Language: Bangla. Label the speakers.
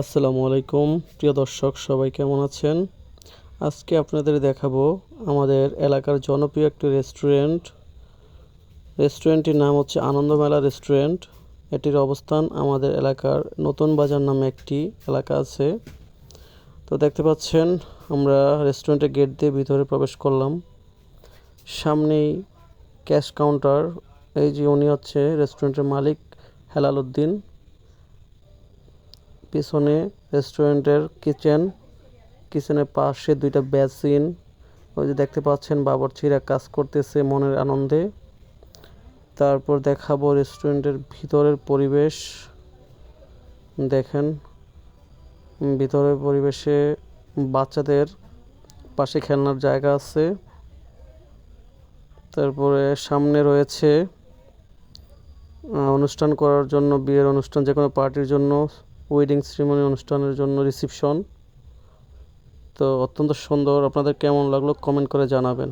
Speaker 1: আসসালামু আলাইকুম। প্রিয় দর্শক, সবাই কেমন আছেন? আজকে আপনাদের দেখাবো আমাদের এলাকার জনপ্রিয় একটি রেস্টুরেন্ট। রেস্টুরেন্টটির নাম হচ্ছে আনন্দমেলা রেস্টুরেন্ট। এটির অবস্থান আমাদের এলাকার নতুন বাজার নামে একটি এলাকা আছে। তো দেখতে পাচ্ছেন, আমরা রেস্টুরেন্টের গেট দিয়ে ভিতরে প্রবেশ করলাম। সামনেই ক্যাশ কাউন্টার। এই যে উনি হচ্ছে রেস্টুরেন্টের মালিক হেলাল উদ্দিন। পিছনে রেস্টুরেন্টের কিচেন, কিচেনের পাশে দুইটা বেসিন, ওই যে দেখতে পাচ্ছেন বাবরচিরা কাজ করতেছে মনের আনন্দে। তারপর দেখাবো রেস্টুরেন্টের ভিতরের পরিবেশ। দেখেন, ভিতরের পরিবেশে বাচ্চাদের পাশে খেলনার জায়গা আছে। তারপরে সামনে রয়েছে অনুষ্ঠান করার জন্য, বিয়ের অনুষ্ঠান যে কোনো পার্টির জন্য। ওয়েডিং সেরিমনি অনুষ্ঠানের জন্য রিসিপশন তো অত্যন্ত সুন্দর। আপনাদের কেমন লাগল? কমেন্ট করে জানাবেন।